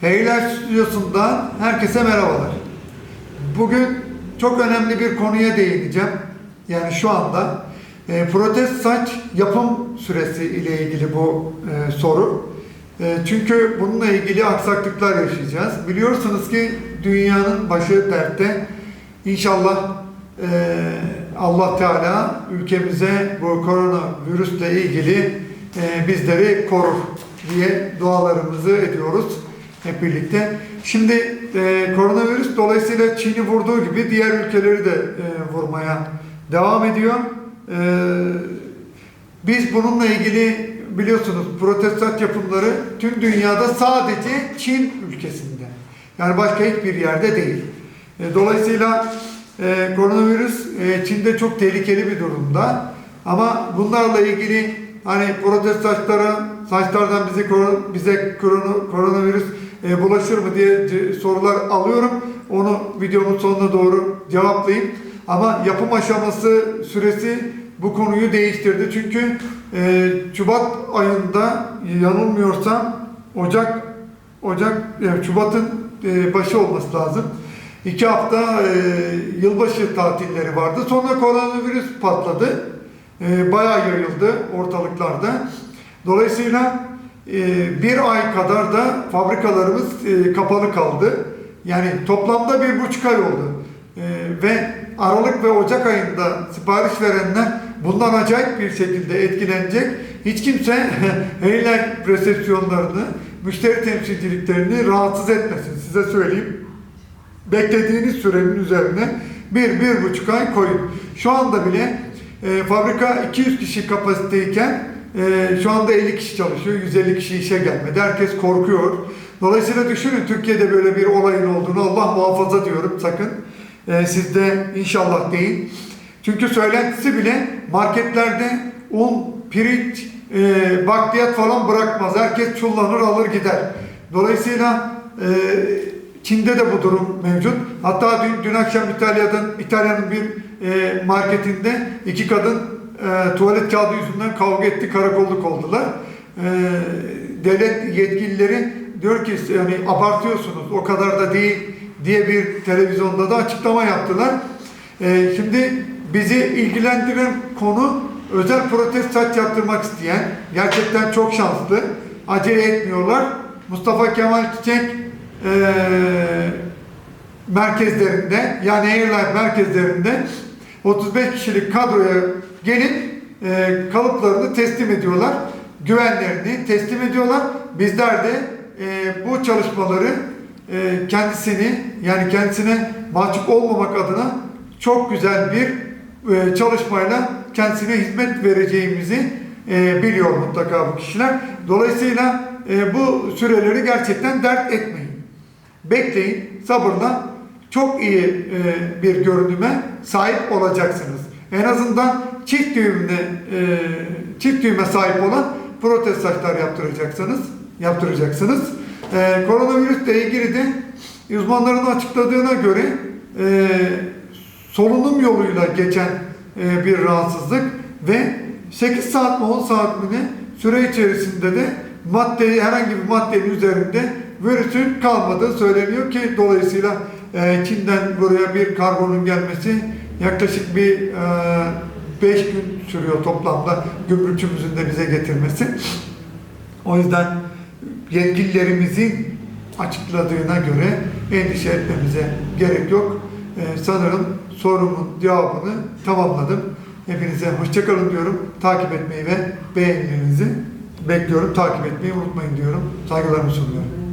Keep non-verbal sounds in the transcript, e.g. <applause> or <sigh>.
Heyler Stüdyosu'ndan herkese merhabalar. Bugün çok önemli bir konuya değineceğim. Yani şu anda e, protez saç yapım süresi ile ilgili bu e, soru. E, çünkü bununla ilgili aksaklıklar yaşayacağız. Biliyorsunuz ki dünyanın başı dertte. İnşallah e, Allah Teala ülkemize bu koronavirüsle ilgili e, bizleri korur diye dualarımızı ediyoruz hep birlikte. Şimdi e, koronavirüs dolayısıyla Çin'i vurduğu gibi diğer ülkeleri de e, vurmaya devam ediyor. E, biz bununla ilgili biliyorsunuz protestat yapımları tüm dünyada sadece Çin ülkesinde. Yani başka hiçbir yerde değil. E, dolayısıyla e, koronavirüs e, Çin'de çok tehlikeli bir durumda. Ama bunlarla ilgili hani protest saçlara, saçlardan koro- bize korona- koronavirüs e, bulaşır mı diye sorular alıyorum. Onu videomun sonuna doğru cevaplayayım. Ama yapım aşaması süresi bu konuyu değiştirdi. Çünkü e, Şubat ayında yanılmıyorsam Ocak Ocak yani Şubat'ın e, başı olması lazım. İki hafta e, yılbaşı tatilleri vardı. Sonra koronavirüs patladı. E, bayağı yayıldı ortalıklarda. Dolayısıyla e, bir ay kadar da fabrikalarımız e, kapalı kaldı. Yani toplamda bir buçuk ay oldu. E, ve Aralık ve Ocak ayında sipariş verenler bundan acayip bir şekilde etkilenecek. Hiç kimse <laughs> heyler resepsiyonlarını, müşteri temsilciliklerini rahatsız etmesin. Size söyleyeyim. Beklediğiniz sürenin üzerine bir, bir buçuk ay koyun. Şu anda bile e, fabrika 200 kişi kapasiteyken e, şu anda 50 kişi çalışıyor. 150 kişi işe gelmedi. Herkes korkuyor. Dolayısıyla düşünün Türkiye'de böyle bir olayın olduğunu Allah muhafaza diyorum sakın. E, sizde inşallah değil. Çünkü söylentisi bile marketlerde un, pirinç, e, bakliyat falan bırakmaz. Herkes çullanır alır gider. Dolayısıyla e, Çin'de de bu durum mevcut. Hatta dün, dün akşam İtalya'dan İtalya'nın bir e, marketinde iki kadın e, tuvalet kağıdı yüzünden kavga etti, karakolluk oldular. E, devlet yetkilileri diyor ki yani abartıyorsunuz, o kadar da değil diye bir televizyonda da açıklama yaptılar. E, şimdi bizi ilgilendiren konu özel protest saç yaptırmak isteyen, gerçekten çok şanslı, acele etmiyorlar. Mustafa Kemal Çiçek e, merkezlerinde yani airline merkezlerinde 35 kişilik kadroya gelip e, kalıplarını teslim ediyorlar. Güvenlerini teslim ediyorlar. Bizler de e, bu çalışmaları e, kendisini yani kendisine mahcup olmamak adına çok güzel bir e, çalışmayla kendisine hizmet vereceğimizi e, biliyor mutlaka bu kişiler. Dolayısıyla e, bu süreleri gerçekten dert etmeyin. Bekleyin, sabırla çok iyi e, bir görünüme sahip olacaksınız. En azından çift düğümle e, çift düğüme sahip olan protez saçlar yaptıracaksınız. Yaptıracaksınız. E, koronavirüsle ilgili de uzmanların açıkladığına göre e, solunum yoluyla geçen e, bir rahatsızlık ve 8 saat mi 10 saat mi ne süre içerisinde de maddeyi herhangi bir maddenin üzerinde virüsün kalmadığı söyleniyor ki dolayısıyla e, Çin'den buraya bir karbonun gelmesi yaklaşık bir 5 gün sürüyor toplamda gümrükçümüzün de bize getirmesi. O yüzden yetkililerimizin açıkladığına göre endişe etmemize gerek yok. Ee, sanırım sorumun cevabını tamamladım. Hepinize hoşçakalın diyorum. Takip etmeyi ve beğenilerinizi bekliyorum. Takip etmeyi unutmayın diyorum. Saygılarımı sunuyorum.